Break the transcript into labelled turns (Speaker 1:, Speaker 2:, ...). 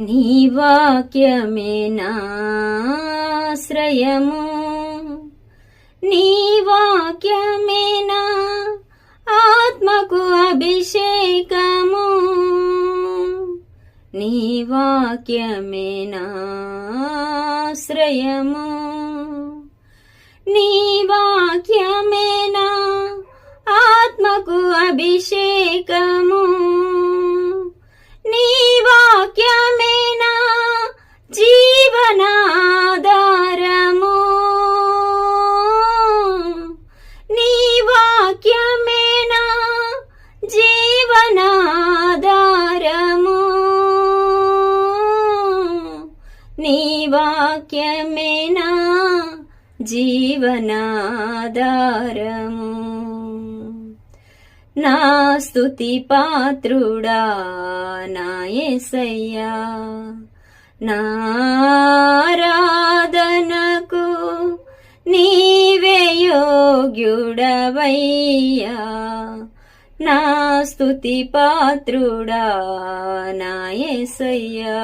Speaker 1: నీ వాక్యమే నాశ్రయము నీ వాక్యమే నా ఆత్మకు అభిషేకము. నీ వాక్యమే నాశ్రయము నీ వాక్యమే నా ఆత్మకు అభిషేకము. జీవనాధారము నీ వాక్యమేనా జీవనాధారము? నీ వాక్యమేనా జీవనాధారము? నా స్తుతి పాత్రుడా నాయసయ్యా నా నీవే యోగ్యుడవయ్యా. నా స్తుతి పాత్రుడా నాయసయ్యా